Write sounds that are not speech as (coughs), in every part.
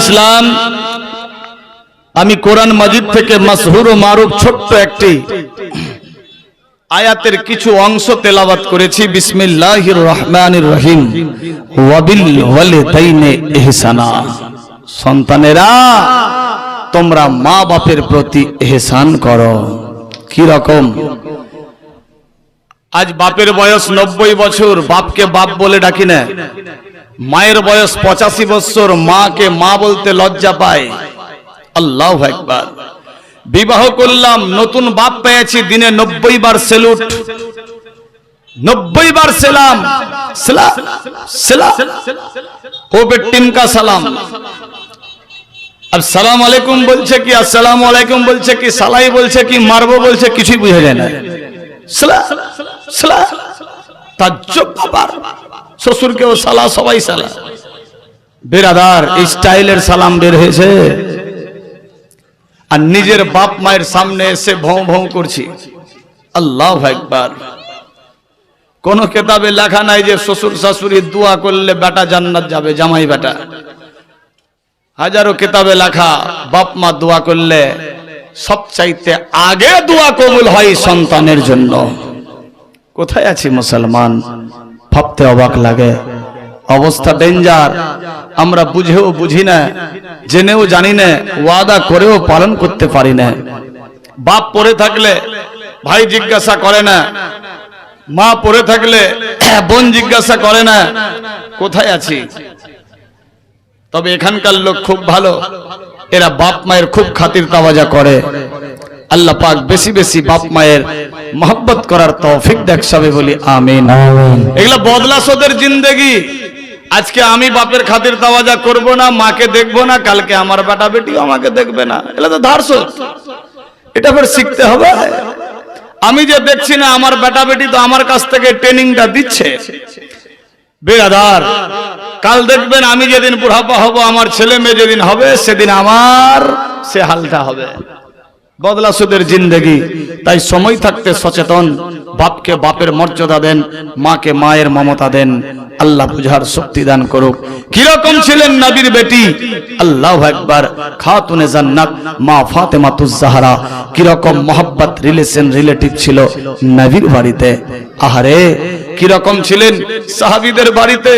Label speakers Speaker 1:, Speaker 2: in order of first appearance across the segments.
Speaker 1: ইসলাম, আমি কোরআন মাজিদ থেকে মাসহুর ও মারুফ ছোট্ট একটি আয়াতের কিছু অংশ তেলাওয়াত করেছি। বিসমিল্লাহির রহমানির রহিম। সন্তানেরা, তোমরা মা বাপের প্রতি এহসান করো। কি রকম? আজ বাপের বয়স নব্বই বছর, বাপকে বাপ বলে ডাকি না। মায়ের বয়স পঁচাশি বছর মাকে মা বলতে লজ্জা পায়। আল্লাহ একবার বিবাহ করলাম, নতুন বাপ পেয়েছি, দিনে নব্বই বার সেলুট। নব্বই বার সেলাম। সেলা সেলা ও বেটিম কা সালাম। আর সালাম আলাইকুম বলছে কি আসসালাম আলাইকুম বলছে কি, সালাই বলছে কি, মারবো বলছে, কিছুই বুঝে যায় না। তাজ্জব ব্যাপার। শ্বশুরকেও সালা, সবাই সালা। বেরাদার, এই স্টাইলের সালাম বের হয়েছে। আর নিজের বাপ মায়ের সামনে এসে ভৌ ভৌ করছি। আল্লাহ একবার কোন কেতাবে লেখা নাই যে শ্বশুর শাশুড়ি দোয়া করলে বেটা জান্নাত যাবে, জামাই বেটা। হাজারো কেতাবে লেখা, বাপ মা দোয়া করলে সবচাইতে আগে দোয়া কবুল হয় সন্তানের জন্য। কোথায় আছি মুসলমান? ভাবতে অবাক লাগে। অবস্থা ডেঞ্জার। আমরা বুঝেও বুঝি না, জেনেও জানি না, ওয়াদা করেও পালন করতে পারি না। বাপ পড়ে থাকলে ভাই জিজ্ঞাসা করে না। মা পড়ে থাকলে বোন জিজ্ঞাসা করে না। কোথায় আছি? তবে এখানকার লোক খুব ভালো। এরা বাপ মায়ের খুব খাতির তাওয়াজা করে। আল্লাহ পাক বেশি বেশি বাপ মায়ের মহব্বত করার তৌফিক দেখছাবে বলি আমিন। এগুলা বদলাসদের জিন্দেগি। আজকে আমি বাপের খাতির তাওয়াজা করব না মাকে দেখব না কালকে আমার বেটা বেটিও আমাকে দেখবে না। এগুলা তো ধারস। এটা ফের শিখতে হবে। আমি যে দেখছি না আমার বেটা বেটি তো আমার কাছ থেকে ট্রেনিংটা দিচ্ছে। বেরাদার কাল দেখবেন আমি যেদিন বুড়াপা হব আমার ছেলে মেয়ে যেদিন হবে সেদিন আমার সে হালটা হবে। বদলা সুদের জিন্দেগি। তাই সময় থাকতে সচেতন, বাপকে বাপের মর্যাদা দেন, মাকে মায়ের মমতা দেন। আল্লাহ বুঝার শক্তি দান করুক। কীরকম ছিলেন নবীর বেটি? আল্লাহ একবার খাতুনে জান্নাত, মা ফাতেমাতুজ জাহরা। কীরকম মোহাব্বত, রিলেশন, রিলেটিভ ছিল নবীর বাড়িতে। আহারে কীরকম ছিলেন? সাহাবিদের বাড়িতে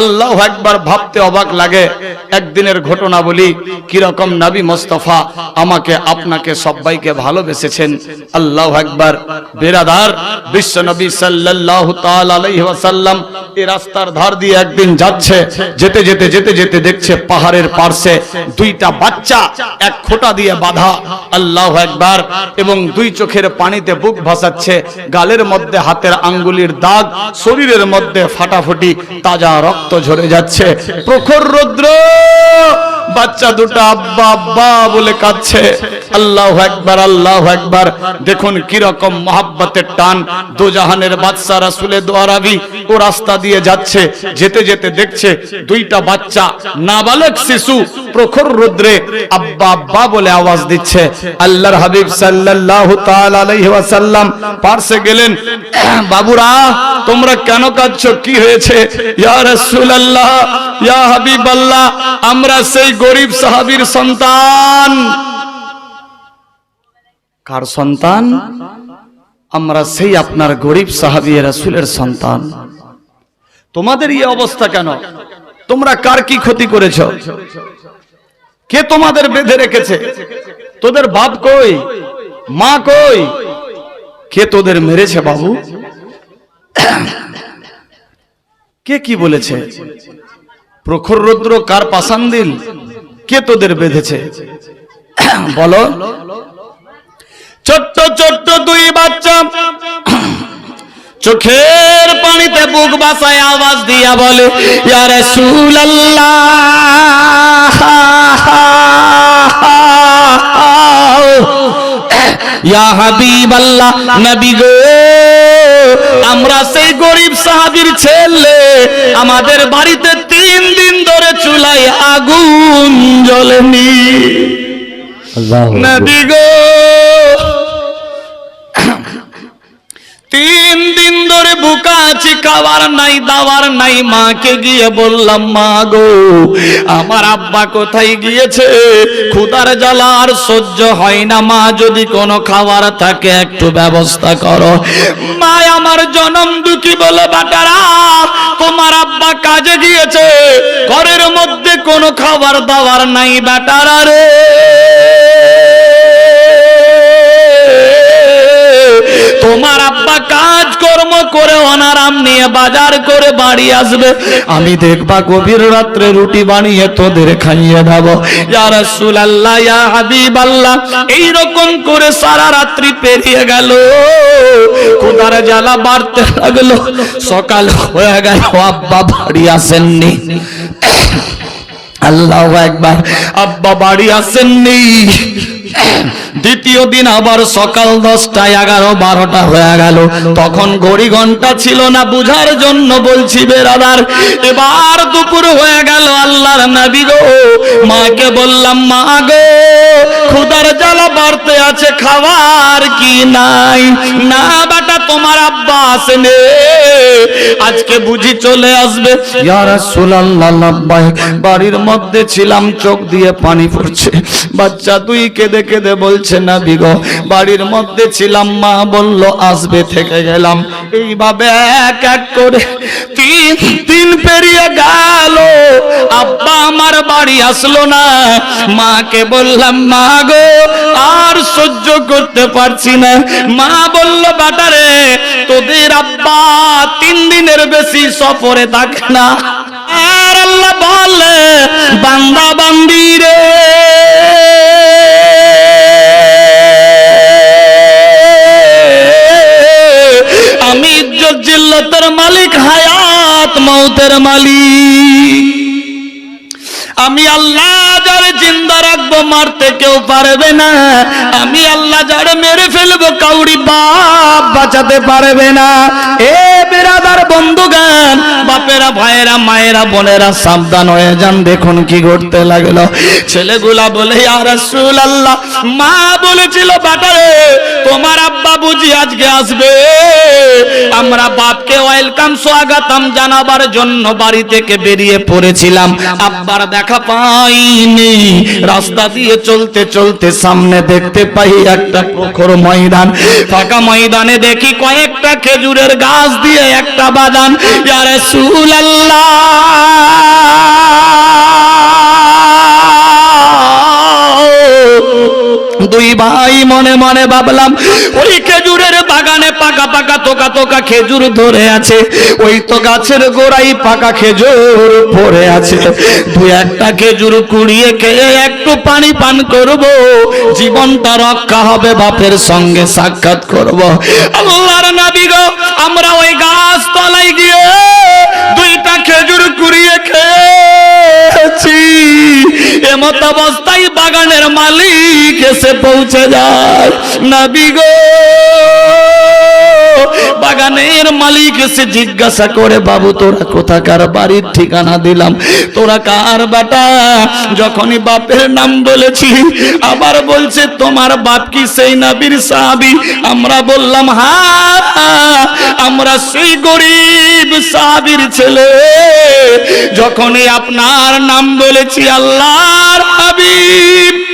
Speaker 1: আল্লাহ একবার ভাবতে অবাক লাগে। একদিনের ঘটনা বলি, কীরকম নবী মোস্তফা আমাকে, আপনাকে সবাইকে ভালোবেসেছেন। আল্লাহ একবার বেরাদার, বিশ্ব নবী আলাইহি ওয়াসাল্লাম এই রাস্তার ধার দিয়ে একদিন যাচ্ছে, যেতে যেতে যেতে যেতে দেখছে পাহাড়ের পার্শ্বে দুইটা বাচ্চা এক খোঁটা দিয়ে বাঁধা। আল্লাহ একবার এবং দুই চোখের পানিতে বুক ভাসাচ্ছে, গালের মধ্যে হাতের আঙ্গুলির দাগ শরীরের মধ্যে ফাটাফুটি তাজা রক্ত ঝরে যাচ্ছে। প্রখর রৌদ্র! বাচ্চা দুটো আব্বা আব্বা বলে কাঁদছে। আল্লাহ একবার আল্লাহ একবার দেখুন কীরকম মহাব্বতের টান। দোজাহানের বাদশা রাসুলের দোয়ারাবি ও রাস্তা দিয়ে যাচ্ছে, যেতে যেতে দেখছে দুইটা বাচ্চা নাবালক শিশু প্রখর রুদ্রে আব্বা আব্বা বলে আওয়াজ দিচ্ছে। আল্লাহর হাবিব সাল্লাল্লাহু তাআলা আলাইহি ওয়াসাল্লাম পার্শ্বে গেলেন বাবুরা, তোমরা কেন কাঁদছো? কি হয়েছে? ইয়া রাসূলুল্লাহ, ইয়া হাবিবাল্লাহ, আমরা সেই গরিব সাহাবীর সন্তান। কার সন্তান? আমরা সেই আপনার গরিব সাহাবী রাসূলের সন্তান। তোমাদের এই অবস্থা কেন? তোমরা কার কি ক্ষতি করেছ? কে তোমাদের বেঁধে রেখেছে? তোদের বাপ কই? মা কই? কে তোদের মেরেছে বাবু? কে কি বলেছে? প্রখর রৌদ্র কার পাশান দিল? কে তোদের বেঁধেছে? বলো। ছোট্ট ছোট্ট দুই বাচ্চা। চোখের পানিতে বুক বাসায় আওয়াজ দিয়া বলে ইয়ারে রাসূলুল্লাহ। ইয়া হাবিবাল্লাহ নবী গো আমরা সেই গরিব সাহাবীর ছেলে আমাদের বাড়িতে তিন দিন ধরে চুলায় আগুন জ্বলেনি। নবী গো তিন বুকা খাবার নাই দাবার নাই, মাকে গিয়ে বললাম, মা গো, আমার আব্বা কোথায় গিয়েছে? ক্ষুদার জ্বালা আর সহ্য হয় না, মা, যদি কোনো খাবার থাকে, একটু ব্যবস্থা করো। মা, আমার জনম দুঃখী বলে, বাটারা, তোমার আব্বা কাজে গিয়েছে, ঘরের মধ্যে কোনো খাবার দাবার নাই, বেটারা রে। তোমার আব্বা কাজ কর্ম করে অনারাম নিয়ে বাজার করে বাড়ি আসবে। আমি দেখবা গভীর রাত্রে রুটি বানিয়ে তোদের খাইয়ে দেবো। ইয়া রাসূলুল্লাহ, ইয়া হাবিবাল্লাহ, এইরকম করে সারা রাত্রি পেরিয়ে গেল। খোদার জ্বালা বাড়তে লাগল। সকাল হয়ে গেল, আব্বা বাড়ি আসেননি। আল্লাহ একবার আব্বা বাড়ি আসেননি। (coughs) দ্বিতীয় দিন আবার সকাল দশটা এগারো বারোটা হয়ে গেল। তখন ঘড়ি ঘণ্টা ছিল না, বুঝার জন্য বলছি বেরাদার এবার দুপুর হয়ে গেল আল্লাহর নবী গো। মাকে বললাম, মা গো খুদার জ্বালা বাড়তে আছে, খাবার কি নাই? না বেটা, তোমার আব্বা আসেনে। আজকে বুঝি চলে আসবে। বাড়ির মধ্যে ছিলাম, চোখ দিয়ে পানি পড়ছে। বাচ্চা তুই কেঁদে কেঁদে বলছে না বিগো বাড়ির মধ্যে ছিলাম, মা বলল, আসবে থেকে গেলাম। এইভাবে এক এক করে তিন দিন পেরিয়ে গেল। আব্বা আমার বাড়ি আসলো না। মাকে বললাম, মা গো, আর সহ্য করতে পারছি না। মা বলল, বাটারে, তোদের আব্বা তিন দিনের বেশি সফরে থাকে না। আর আল্লাহ বলে বান্দা, বান্দি রে। ইজ্জত জিল্লতের মালিক, হায়াত মৌতের মালিক। আমি আল্লাহ যার জিন্দা রাখব, মারতে কেউ পারবে না। আমি আল্লাহ যার মেরে ফেলব, কাউরি বাপ বাঁচাতে পারবে না। এ বেরাদার বন্ধুগান বাপেরা, ভাইয়েরা, মায়েরা, বোনেরা, সাবধান হয়ে যান, দেখুন কি ঘটতে লাগল। ছেলেগুলা বলে আর আল্লাহ মা বলেছিল বাটারে তোমার আব্বা বুঝি আজকে আসবে। আমরা বাপকে ওয়েলকাম, স্বাগতম জানাবার জন্য বাড়ি থেকে বেরিয়ে পড়েছিলাম। আব্বার দেখা পাইনি। রাস্তা দিয়ে চলতে চলতে সামনে দেখতে পাই একটা ময়দান। ফাঁকা ময়দানে দেখি কয়েকটা খেজুরের গাছ দিয়ে একটা বাদাম ইয়ার সুলাল্লা দুই ভাই মনে মনে ভাবলাম ওই খেজুরের বাগানে পাকা পাকা তোকা তোকা খেজুর ধরে আছে। ওই তো গাছের গোড়াই পাকা খেজুর পড়ে আছে। দু একটা খেজুর কুড়িয়ে খেয়ে একটু পানি পান করব। জীবনটা রক্ষা হবে বাপের সঙ্গে সাক্ষাৎ করব। আল্লাহর নবী গো, আমরা ওই গাছ তলায় গিয়ে দুইটা খেজুর কুড়িয়ে খেয়েছি। এমত অবস্থায় বাগানের মালিক এসে পৌঁছে যায়। নাবি গো। বাগানের মালিক এসে জিজ্ঞাসা করে, বাবু, তোরা কোথাকার? বাড়ির ঠিকানা দিলাম। তোরা কার বেটা? যখনই বাপের নাম বলেছি, আবার বলছে, তোমার বাপ কি সেই নবীর সাহাবি? আমরা বললাম, হা, আমরা সেই গরিব সাহাবির ছেলে। যখনই আপনার নাম বলেছি, আল্লাহর হাবিব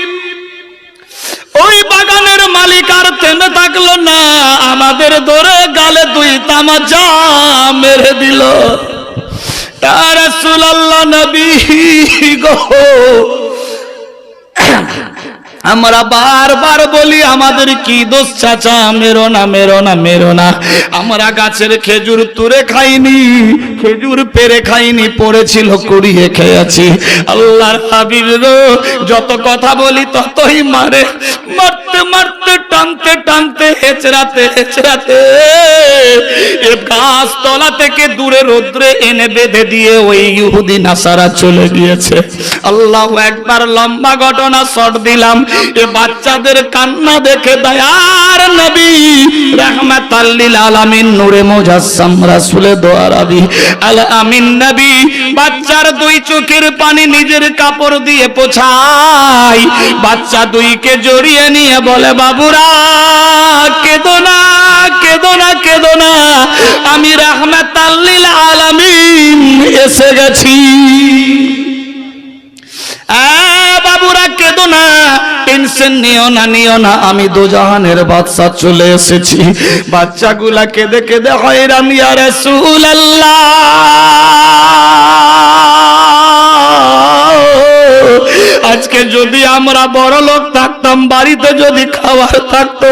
Speaker 1: ওই বাগানের মালিক আর থেমে থাকল না। আমাদের ধরে গালে দুই তামাজা মেরে দিল। রাসূলুল্লাহ নবী গো আমরা বারবার বলি, আমাদের কি দোষ, চাচা? মেরো না মেরো না মেরো না। আমরা গাছের খেজুর তুরে খাইনি, খেজুর পেরে খাইনি, পড়েছিল কুড়িয়ে খেয়েছি। আল্লাহর হাবিব যত কথা বলি ততই মারে। মারতে মারতে, টানতে টানতে, হেচড়াতে হেচড়াতে। গাছ তলা থেকে দূরে রোদ্রে এনে বেঁধে দিয়ে ওই ইহুদি নাসারা চলে গিয়েছে। আল্লাহ একবার লম্বা ঘটনা শট দিলাম। এ বাচ্চাদের কান্না দেখে দয়ার নবী রাহমাতাল্লিল আলামিন নূরে মুজাসসাম রাসূলে দোয়ারাবি আল আমিন নবী, বাচ্চার দুই চোখের পানি নিজের কাপড় দিয়ে পোছাই। বাচ্চা দুইকে জড়িয়ে নিয়ে বলে, বাবুরা, কেদো না কেদো না কেদো না। আমি রাহমাত আল্লিল আলামিন এসে গেছি। বাবুরা, কেঁদো না টেনশন নিও না নিও না, আমি দোজাহানের বাদশা চলে এসেছি। বাচ্চাগুলা কেঁদে কেঁদে হয়রান ইয়া রাসূলুল্লাহ। আজকে যদি আমরা বড় লোক থাকতাম, বাড়িতে যদি খাবার থাকতো,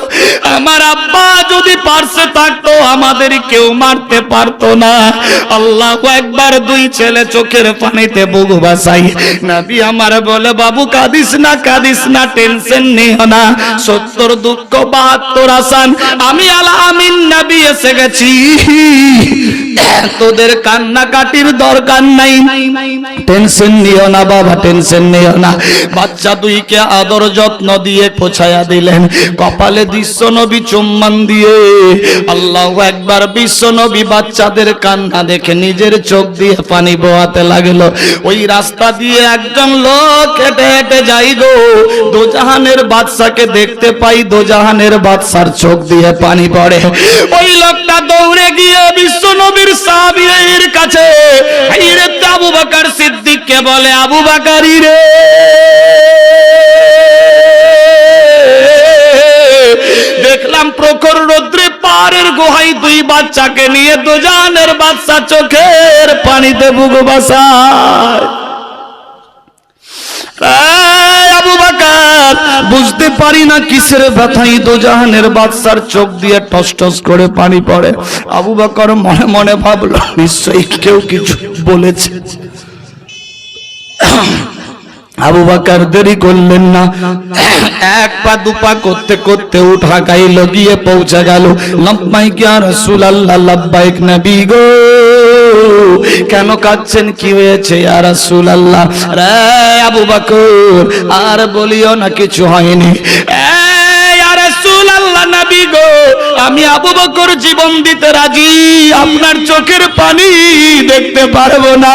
Speaker 1: আমার আব্বা যদি পার্সে থাকতো, আমাদের কেউ মারতে পারতো না। আল্লাহ একবার দুই ছেলে চোখের পানিতে বুগু বাসাই। নাবি আমার বলে, বাবু, কাঁদিস না কাঁদিস না, টেনশন নিও না। সত্তর দুঃখ, বাহাত্তর আসান। আমি আলা আমিন নাবি এসে গেছি। তোদের কান্নাকাটির দরকার নাই। টেনশন নিও না, বাবা, টেনশন নিও না। বাচ্চা দুইকে আদর যত্ন দিয়ে পোছায়া দিলেন। কপালে বিশ্ব নবী চুম্মান দিয়ে। আল্লাহ একবার বিশ্ব নবী বাচ্চাদের কান্না দেখে নিজের চোখ দিয়ে পানি বোয়াতে লাগল। ওই রাস্তা দিয়ে একজন লোক হেঁটে হেঁটে যাই গো দোজাহানের বাদশাকে দেখতে পাই দোজাহানের বাদশার চোখ দিয়ে পানি পড়ে। ওই লোকটা দৌড়ে গিয়ে বিশ্ব নবীর সাহাবীর কাছে আবু বাকার সিদ্দিককে বলে, আবু বাকারি রে। দেখলাম প্রখর রৌদ্রে পারের গোহাই দুই বাচ্চাকে নিয়ে দোজানের বাচ্চা চোখের পানিতে বুক বুঝতে পারি না কিসের ব্যথাই দোজাহানের বাদশার চোখ দিয়ে টস টস করে পানি পড়ে। আবু বাকর মনে মনে ভাবলো, নিশ্চয়ই কেউ কিছু বলেছে। আবু বাকার দেরি করলেন না। এক পা দুপা করতে করতে উঠা গাইল, গিয়ে পৌঁছে গেল। লব্বাইক ইয়া রাসূলুল্লাহ লব্বাইক নবী গো। কেন কাঁদছেন? কি হয়েছে? আর ইয়া রাসূলুল্লাহ। রে আবু বকর, আর বলিও না, কিছু হয়নি। আমি আবু বকর জীবন দিতে রাজি। আপনার চোখের পানি দেখতে পারব না।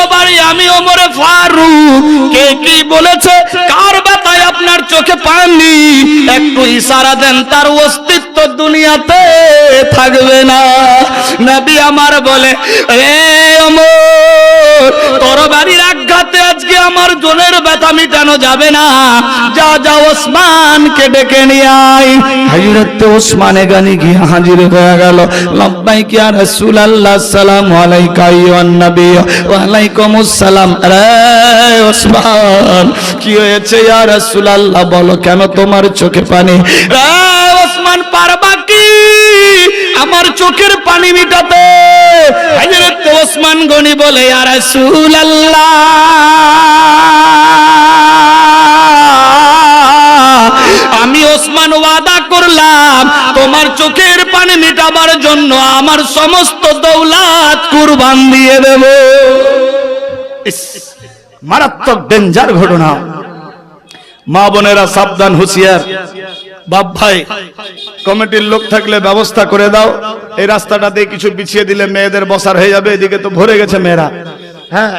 Speaker 1: তরবারি আমি ওমরে ফারুক। কে কি বলেছে? কার ব্যথায় আপনার চোখে পানি? একটু ইশারা দেন, তার অস্তিত্ব দুনিয়াতে থাকবে না। নবী আমার বলে, এ ওমর তরবারির আঘাতে আজকে আমার জনের ব্যথা মিটানো যাবে না। যা যা ওসমানকে ডেকে নিয়ে আয়। হযরত ওসমানে গানি গিয়ে হাজির হয়ে গেল। লব্বাইক ইয়া রাসূলুল্লাহ, আসসালামু আলাইকা আইয়ুহান নবী, ওয়া আলাইকুমুস সালাম। রে ওসমান, কি হয়েছে ইয়া রাসূলুল্লাহ? বলো, কেন তোমার চোখে পানি? রে ওসমান, পারবা কি? আমার চোখের পানি মিটাতে ওসমান গনি বলে রাসূলুল্লাহ, আমি ওসমান ওয়াদা করলাম, তোমার চোখের পানি মেটাবার জন্য আমার সমস্ত দৌলাত কুরবান দিয়ে দেব। মারাত্মক ডেঞ্জার ঘটনা। মা বোনেরা সাবধান, হুঁশিয়ার। বাপ ভাই, কমিটির লোক থাকলে ব্যবস্থা করে দাও। এই রাস্তাটা দিয়ে কিছু বিছিয়ে দিলে মেয়েদের বসার হয়ে যাবে, এদিকে তো ভরে গেছে মেয়েরা। হ্যাঁ।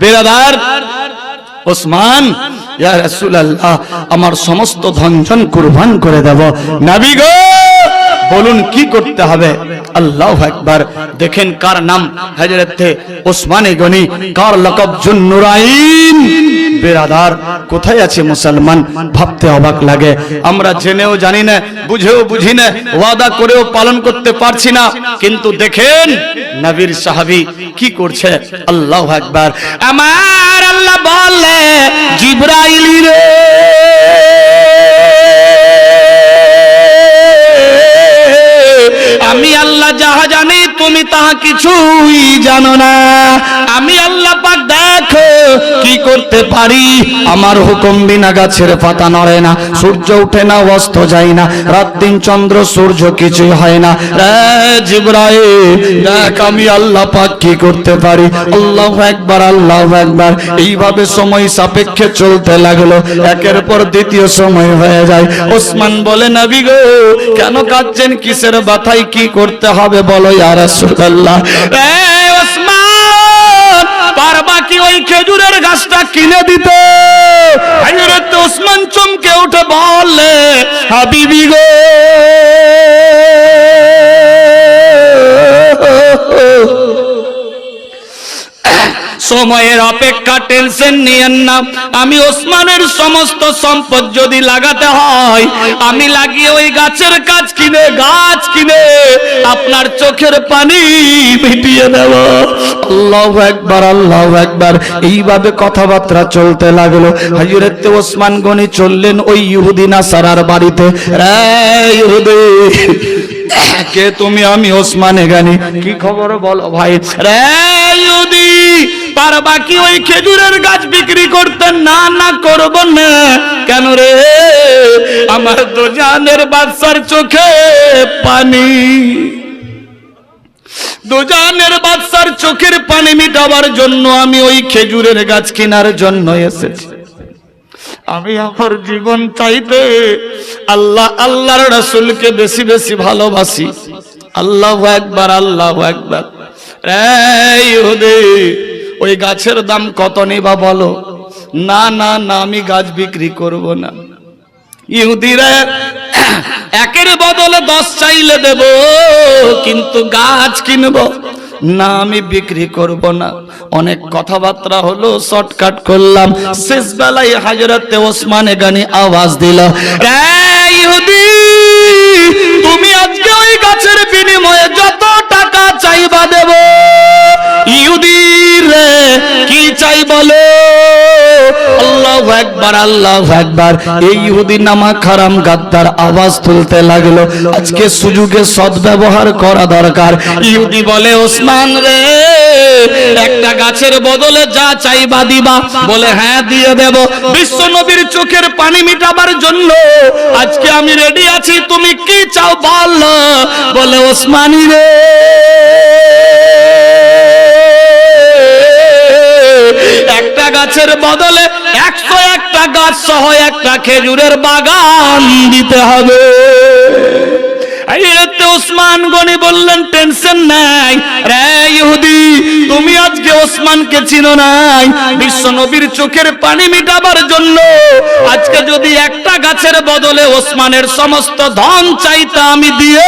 Speaker 1: বেরাদার, ওসমান, ইয়া রাসূলুল্লাহ, আমার সমস্ত ধনজন কুরবান করে দেব। নবী গো বলুন কি করতে হবে? আল্লাহ একবার দেখেন কার নাম? হযরত ওসমানে গনি, কার লকব জুন্নুরাইন? বেরাদার, কোথায় আছে মুসলমান? ভাবতে অবাক লাগে। আমরা জেনেও জানি না, বুঝেও বুঝি না, ওয়াদা করেও পালন করতে পারছি না। কিন্তু দেখেন, নবীর সাহাবি কি করছে? আল্লাহ একবার আমার আল্লাহ বলে, জিব্রাইল রে। আমি আল্লাহ যাহা জানি তুমি তাহা কিছুই জানো না। আমি আল্লাহ পাক দেখো, কি করতে পারি? আমার হুকুম বিনা গাছের পাতা নড়ে না, সূর্য ওঠে না, অস্ত যায় না, রাত দিন চন্দ্র, সূর্য কিছুই হয় না। জিব্রাইল, দেখ আমি আল্লাহ পাক কি করতে পারি। আল্লাহ একবার আল্লাহ একবার এইভাবে সময় সাপেক্ষে চলতে লাগল। একের পর দ্বিতীয় সময় হয়ে যায়। ওসমান বলে, নবী গো, কেন কাঁদছেন? কিসের বাথাই কি করতে হবে? বলো, ইয়া রাসূলুল্লাহ। এ ওসমান, পারবা কি ওই খেজুরের গাছটা কিনে দিতে? হযরত ওসমান চমকে উঠে বললে, হাবিবি গো। সময়ের অপেক্ষা টেনশন নিয়েন না। আমি ওসমানের সমস্ত সম্পদ যদি লাগাতে হয়, আমি লাগিয়ে ওই গাছের কাজ কিনে, গাছ কিনে আপনার চোখের পানি মিটিয়ে দেব আল্লাহ একবার আল্লাহ একবার এইভাবে কথাবার্তা চলতে লাগল। হযরত ওসমান গনি চললেন ওই ইহুদি নাসারার বাড়িতে। রে ইহুদি, কে তুমি? আমি ওসমানে গানি। কি খবর বলো ভাই? রে ইহুদি বাকি ওই খেজুরের গাছ বিক্রি করতে না না করব না। কেন রে? আমার তো জানের বাদশার চোখে পানি। দুজানের বাদশার চোখের পানি মিটাবার জন্য আমি ওই খেজুরের গাছ কেনার জন্য এসেছি। আমি আমার জীবন চাইতে আল্লাহ, আল্লাহর রাসূলকে বেশি বেশি ভালোবাসি। আল্লাহ একবার আল্লাহ একবার ইহুদি ওই গাছের দাম কত নেবা বলো? না না না, আমি গাছ বিক্রি করব না। ইহুদিরা একের বদলে দশ চাইলে দেব, কিন্তু গাছ কিনব। না, আমি বিক্রি করব না। অনেক কথাবার্তা হলো, শর্টকাট করলাম। শেষ বেলায় হাজরাতে ওসমানে গানি আওয়াজ দিল, "এই ইহুদি, তুমি আজকে ওই গাছের বিনিময়ে যত টাকা চাইবা দেব। ইহুদি চাই বলো। আল্লাহ একবার আল্লাহ একবার এই ইহুদি নামা খারাম গাদ্দার আওয়াজ তুলতে লাগল। আজকে সুযোগে সদ্ব্যবহার করা দরকার। ইহুদি বলে, ওসমান রে, একটা গাছের বদলে যা চাইবা দিবা। বলে হ্যাঁ দিয়ে দেব। বিশ্ব নবীর চোখের পানি মিটাবার জন্য আজকে আমি রেডি আছি। তুমি কি চাও বল? বলে, ওসমানী রে গাছের বদলে একশো একটা গাছ সহ একটা খেজুরের বাগান দিতে হবে। ওসমান গনি চিনো চোখের পানি মিটাবার জন্য আজকে যদি একটা গাছের বদলে ওসমানের সমস্ত ধন চাইতা আমি দিয়ে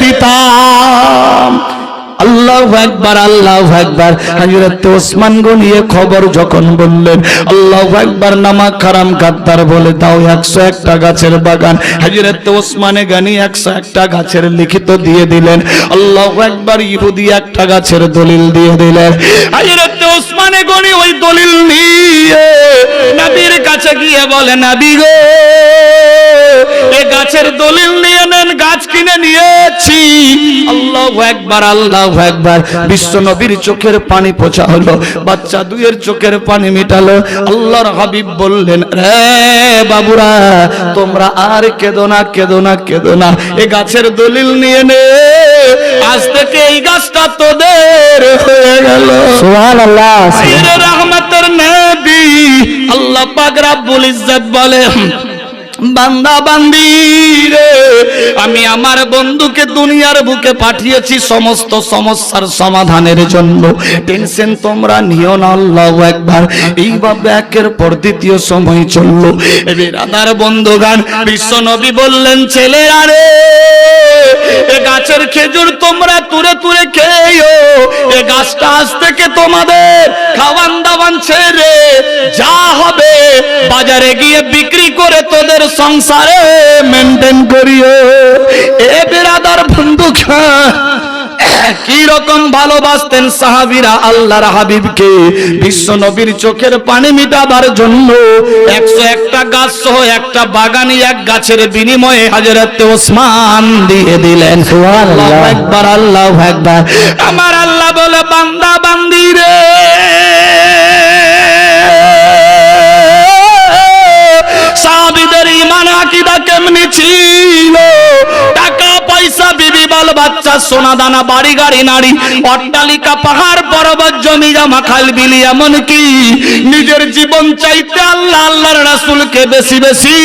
Speaker 1: দিতাম। আল্লাহ একবার আল্লাহ একবার হযরত ওসমান গনিয়ে খবর যখন বললেন, আল্লাহ একবার নামা খারাম গাদ্দার বলে, দাও একশো একটা গাছের বাগান। হযরত ওসমানে গানি একশো একটা গাছের লিখিত দিয়ে দিলেন, আল্লাহ একবার ইহুদি একটা গাছের দলিল দিয়ে দিলেন। হযরত ওসমানে গনি ওই দলিল নিয়ে নবীর কাছে গিয়ে বলে, নবী গো, এ গাছের দলিল নিয়ে নেন গাছ কিনে নিয়েছি। আল্লাহ একবার আল্লাহ একবার। বিশ্ব নবীর চোখের পানি পোছা হলো বাচ্চা দুইয়ের চোখের পানি মিটালো। আল্লাহর হাবিব বললেন রে বাবুরা তোমরা আর কেঁদো না কেঁদো না কেঁদো না। এ গাছের দলিল নিয়ে নে। আজ থেকে এই গাছটা তোদের হয়ে গেল।
Speaker 2: সুবহানাল্লাহ
Speaker 1: রহমতের নবী আল্লাহ পাক রাব্বুল ইজ্জত বলে বান্দা বান্দি রে, আমি আমার বন্ধুকে দুনিয়ার বুকে পাঠিয়েছি সমস্ত সমস্যার সমাধানের জন্য। টেনশন তোমরা নিও না, আল্লাহ একবার এইভাবে একের পর দ্বিতীয় সময় চলল। এবার আদার বন্ধুগান, বিশ্ব নবী বললেন ছেলে রে গাছের খেজুর তোমরা তুরে তুরে খেয়েও। এ গাছটা আজ থেকে তোমাদের খাওয়ান দাওয়ান ছেড়ে যা হবে। বাজারে গিয়ে বিক্রি করে তোদের সংসারে মেনটেন করিও। এ বেরাদার বন্ধু কি রকম ভালোবাসতেন সাহাবিরা আল্লাহর হাবিবকে? বিশ্ব নবীর চোখের পানি মিটাবার জন্য একশো একটা গাছ সহ একটা বাগানি এক গাছের বিনিময়ে হাজরত ওসমান দিয়ে দিলেন। একবার আল্লাহ একবার আমার আল্লাহ বলে বান্দা বান্দি রে! সাহাবিদের ইমান আকিদা কেমনি ছিল? টাকা পয়সা বিবি বাচ্চা, সোনা দানা, বাড়ি, গাড়ি নারী অট্টালিকা, পাহাড়, পর্বত, জমি, জমা, খাল, বিলি, এমনকি নিজের জীবন চাইতে আল্লাহ, আল্লাহর রাসূলকে বেশি বেশি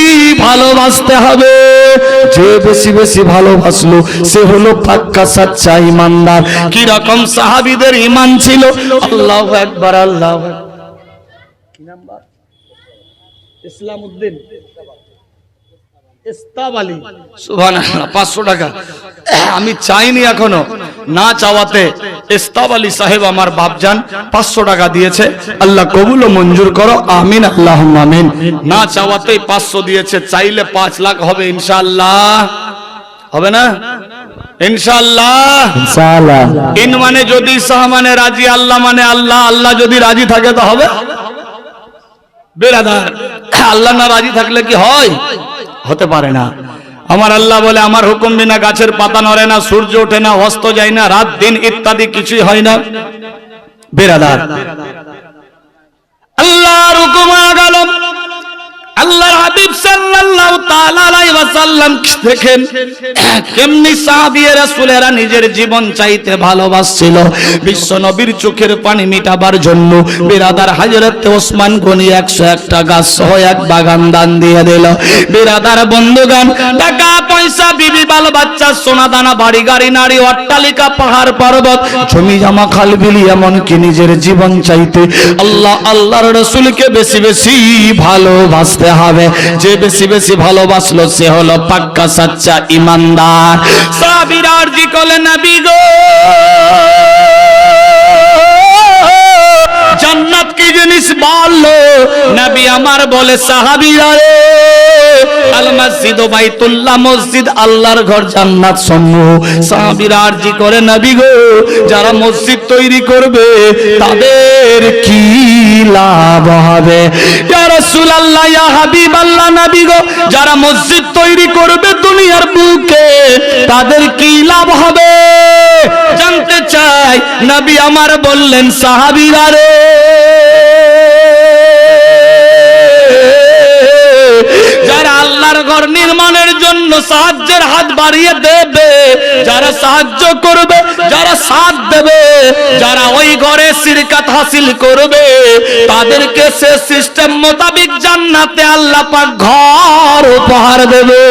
Speaker 1: ভালোবাসতে হবে। যে বেশি বেশি ভালোবাসলো, সে হলো পাক্কা, সাচ্চা ইমানদার। কি রকম সাহাবীদের ঈমান ছিল? আল্লাহু আকবার, আল্লাহু কি নাম্বার? ইসলাম উদ্দিন পাঁচশো টাকা। আমি চাইনি এখনও। না চাওয়াতে ইস্তাব আলী সাহেব আমার বাপজান পাঁচশো টাকা দিয়েছে। আল্লাহ কবুল ও মঞ্জুর করো আমিন আল্লাহ আমিন। না চাওয়াতেই পাঁচশো দিয়েছে চাইলে পাঁচ লাখ হবে ইনশাআল্লাহ। হবে না? ইনশাআল্লাহ।
Speaker 2: ইনশাআল্লাহ।
Speaker 1: ইন মানে যদি শাহ মানে রাজি আল্লাহ মানে আল্লাহ। আল্লাহ যদি রাজি থাকে তো হবে। বেরাদার আল্লাহ না রাজি থাকলে কি হয়? হতে পারে না। আমার আল্লাহ বলে, আমার হুকুম বিনা গাছের পাতা নড়ে না, সূর্য ওঠে না, অস্ত যায় না, রাত দিন ইত্যাদি কিছুই হয় না। বেরাদার আল্লাহর হুকুম গেল আল্লাহর হাবিব সাল্লাল্লাহু তাআলা আলাইহি ওয়াসাল্লাম দেখেন, কেমনি রাসূলেরা নিজের জীবন চাইতে ভালোবাসছিল। বিশ্ব নবীর চোখের পানি জন্য বিরাদার হযরত ওসমান গনি 101 টা গাছ সহ এক বাগান দান দিয়ে দিল। বিরাদার বন্ধুগান টাকা পয়সা বিবি বাল বাচ্চা সোনা দানা বাড়ি গাড়ি নারী, অট্টালিকা, পাহাড়, পর্বত জমি জমা খাল বিলি এমনকি নিজের জীবন চাইতে আল্লাহ, আল্লাহর রসুলকে বেশি বেশি ভালোবাসতে হবে। যে বেশি বেশি ভালোবাসলো সে হলো পাক্কা সাচ্চা ইমানদার। সাবির আরজি কলে নবী গো! জান্নাত কি জিনিস বলল? নবী আমার বলে, সাহাবীরা রে আল মসজিদ ও বাইতুল্লাহ মসজিদ আল্লাহর ঘর জান্নাত সমূহ সাহাবীরা আরজি করে, নবী গো, যারা মসজিদ তৈরি করবে, তাদের কি লাভ হবে? ইয়া রাসূলুল্লাহ, ইয়া হাবিবাল্লাহ, নবী গো, যারা মসজিদ তৈরি করবে দুনিয়ার বুকে, তাদের কি লাভ হবে? জানতে চাই, নবী আমার বললেন, সাহাবীরা রে। যারা আল্লাহর ঘর নির্মাণের জন্য সাহায্যের হাত বাড়িয়ে দেবে, যারা সাহায্য করবে, যারা সাথ দেবে, যারা ওই ঘরে সিরকাত হাসিল করবে, তাদেরকে সে সিস্টেম মোতাবিক জান্নাতে আল্লাহ ঘর উপহার দেবে।